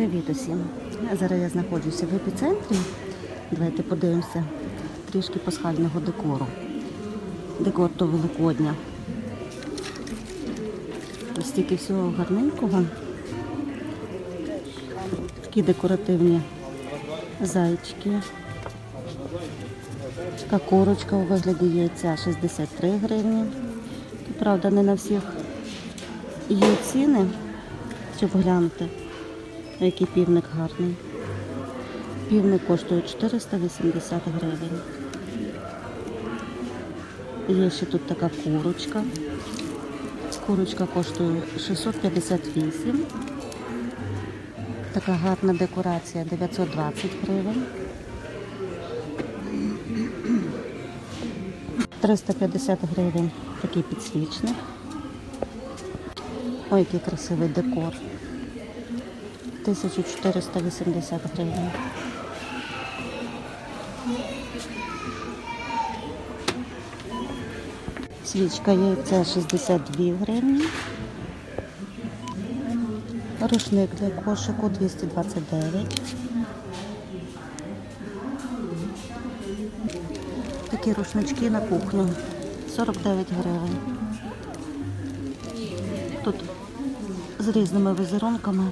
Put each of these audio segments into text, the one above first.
Привіт усім! Зараз я знаходжуся в епіцентрі. Давайте подивимося трішки пасхального декору. Декор до Великодня. Ось стільки всього гарненького. Такі декоративні зайчики. Така курочка у вигляді яйця 63 гривні. Правда, не на всіх є ціни, щоб глянути. Який півник гарний. Півник коштує 480 гривень. Є ще тут така курочка. Курочка коштує 658. Така гарна декорація 920 гривень. 350 гривень такий підсвічник. Ой, який красивий декор. 1480 гривень. Свічка яйця 62 гривні. Рушник для кошику 229. Такі рушнички на кухню 49 гривень. Тут з різними візерунками.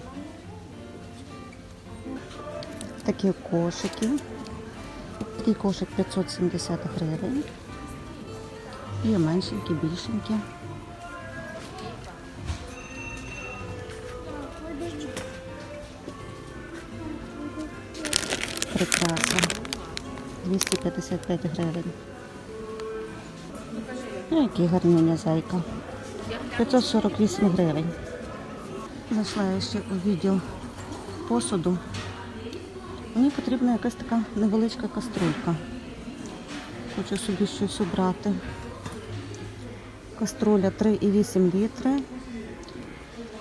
Такі кошики. Такий кошик 570 гривень. Є меншенькі, більшенькі. Прекрасно. 255 гривень. Ну, який гарнюня зайка. 548 гривень. Зайшла я ще у відділ посуду. Мені потрібна якась така невеличка каструлька. Хочу собі щось обрати. Каструля 3,8 літри.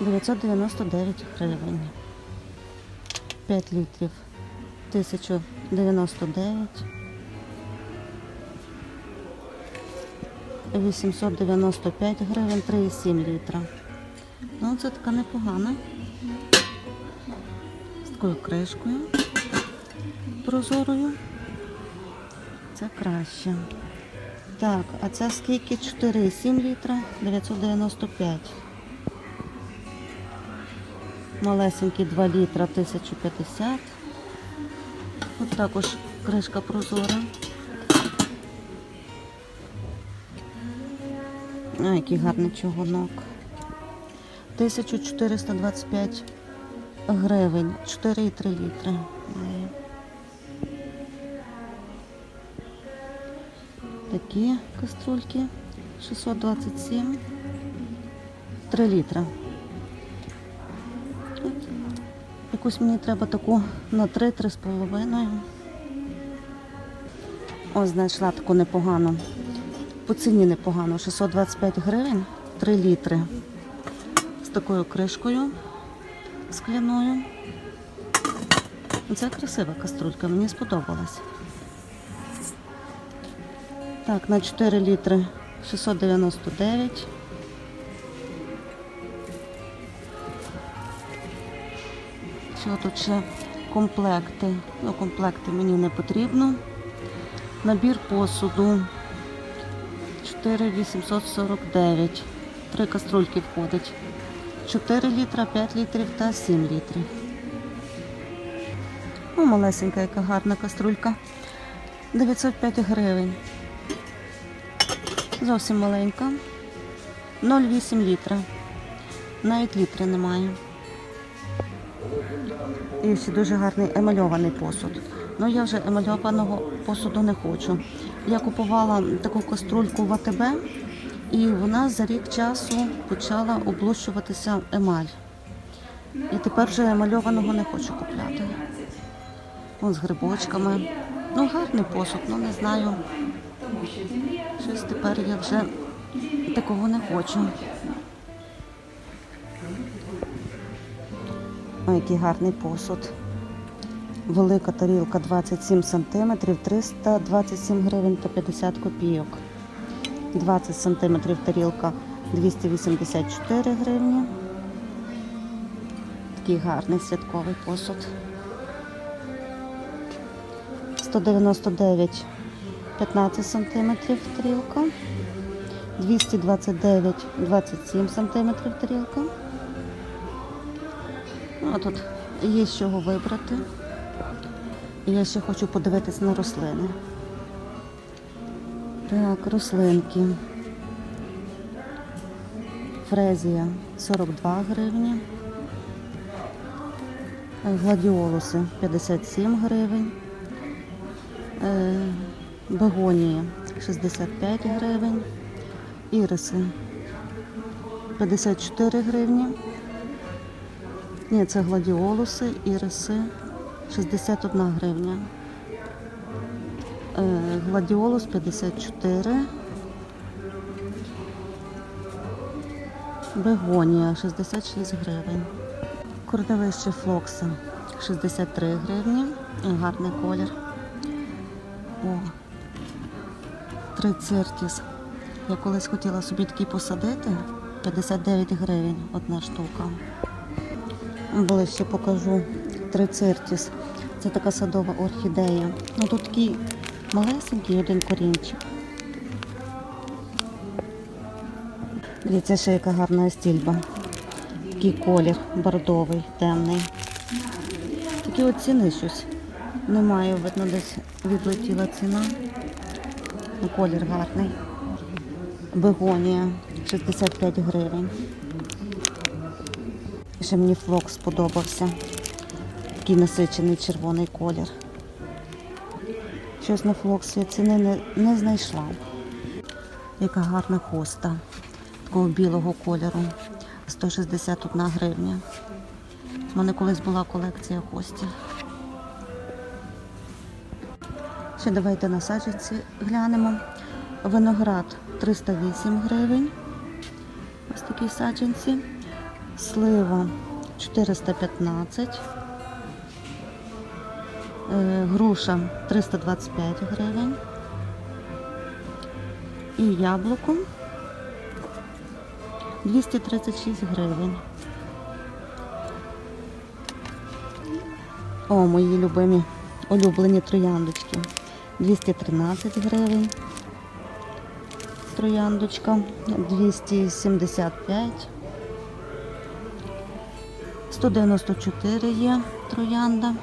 999 гривень. 5 літрів 1099. 895 гривень, 3,7 літра. Ну, це така непогана. З такою кришкою прозорою. Це краще. Так, а це скільки? 4,7 літра, 995. Малесенький 2 літра 1050. Ось також кришка прозора. А, який гарний чугунок. 1425 гривень, 4,3 літри. Такі каструльки 627, 3 літра. От. Якусь мені треба таку на 3-3,5. Ось знайшла таку непогану. По ціні непогано. 625 гривень, 3 літри. З такою кришкою скляною. Це красива каструлька, мені сподобалась. Так, на 4 літри 699. Що тут ще комплекти? Ну, комплекти мені не потрібно. Набір посуду 4849. Три каструльки входить. 4 літра, 5 літрів та 7 літрів. О, малесенька, яка гарна каструлька. 905 гривень. Зовсім маленька. 0,8 літра. Навіть літри немає. І ще дуже гарний емальований посуд. Ну я вже емальованого посуду не хочу. Я купувала таку каструльку в АТБ, і вона за рік часу почала облущуватися емаль. І тепер вже емальованого не хочу купляти. Ось з грибочками. Ну, гарний посуд, ну не знаю. Щось тепер я вже такого не хочу. Ой, який гарний посуд. Велика тарілка 27 см, 327 гривень та 50 копійок. 20 см тарілка 284 гривні. такий гарний святковий посуд. 199 15 см тарілка. 229 27 см тарілка. Ну, а тут є з чого вибрати. Я ще хочу подивитись на рослини. Так, рослинки. Фрезія 42 гривні. Е, Гладіолуси 57 гривень. Бегонії 65 гривень. Іриси 54 гривні. Ні, це гладіолуси, іриси 61 гривня. Е, Гладіолус 54. Бегонія 66 гривень. Кордовище флокса 63 гривні. Гарний колір. О, трицертіс. Я колись хотіла собі такий посадити. 59 гривень одна штука. Ближче покажу трицертіс. Це така садова орхідея. Ну тут такий малесенький один корінчик. Дивіться, ще яка гарна стільба. Такий колір бордовий, темний. Такі от ціни щось. Немає, видно, десь відлетіла ціна. Колір гарний. Бегонія 65 гривень. Ще мені флок сподобався. Такий насичений червоний колір. Щось на флоксі ціни не, не знайшла. Яка гарна хоста такого білого кольору. 161 гривня. У мене колись була колекція хостів. Ще давайте на саджанці глянемо. Виноград 308 гривень. Ось такі саджанці. Слива 415. Е, Груша 325 гривень. І яблуко 236 гривень. О, мої любимі улюблені трояндочки. 213 гривень. Трояндочка 275. 194 є троянда.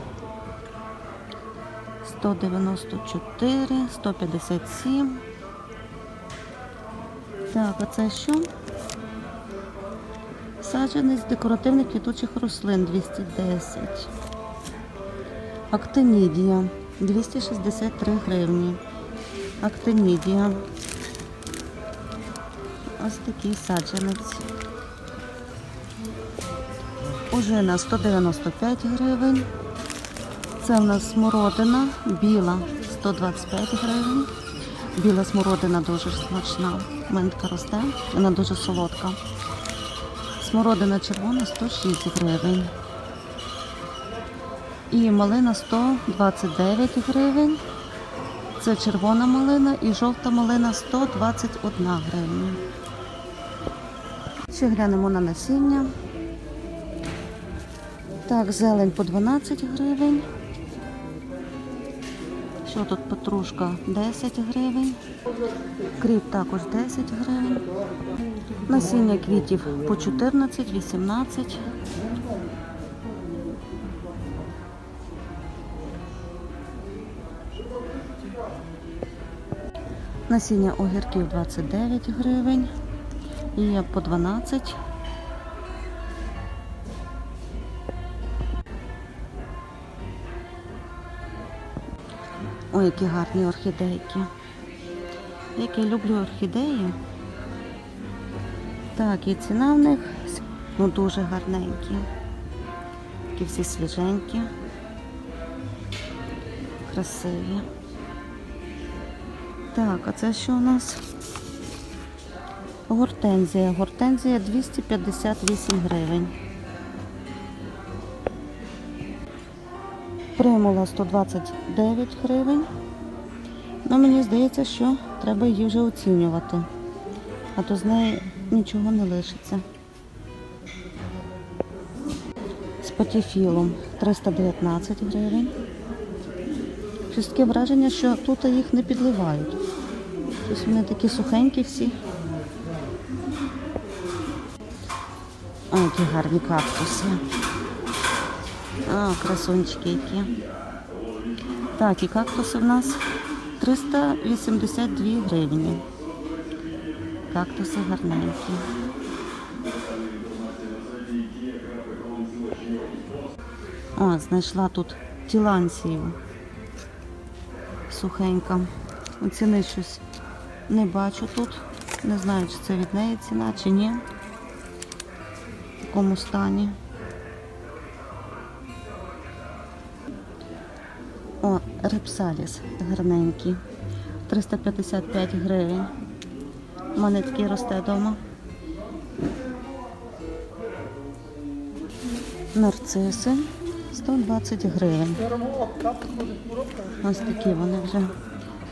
194, 157. Так, а це що? Саджанець декоративних квітучих рослин 210. Актинідія 263 гривні. Актинідія. Ось такий саджанець. Ожина 195 гривень. Це в нас смородина біла 125 гривень. Біла смородина дуже смачна. У мене така росте, вона дуже солодка. Смородина червона 106 гривень. І малина 129 гривень. Це червона малина і жовта малина 121 гривня. Ще глянемо на насіння. Так, зелень по 12 гривень. Що тут петрушка 10 гривень. Кріп також 10 гривень. Насіння квітів по 14, 18. Насіння огірків 29 гривень. І по 12. Ой, які гарні орхідейки. Як я люблю орхідеї. Так, і ціна в них ну, дуже гарненькі. Такі всі свіженькі, красиві. Так, а це що у нас? Гортензія. Гортензія 258 гривень. Примула 129 гривень. Ну, мені здається, що треба її вже оцінювати. А то з неї нічого не лишиться. патіфілум 319 гривень. Щось таке враження, що тут їх не підливають. Щось вони такі сухенькі всі. О, які гарні кактуси. А, красунчики які. Так, і кактуси в нас 382 гривні. Кактуси гарненькі. О, знайшла тут тіланцію. Сухенька. Ціни щось не бачу тут. Не знаю, чи це від неї ціна, чи ні. В такому стані. О, репсаліс гарненький. 355 гривень. У мене такий росте вдома. Нарциси 120 гривень. Ось такі вони вже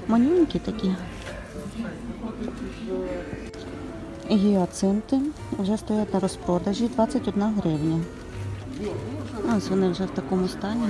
манюнькі такі. Гіацинти вже стоять на розпродажі 21 гривня. Ось вони вже в такому стані.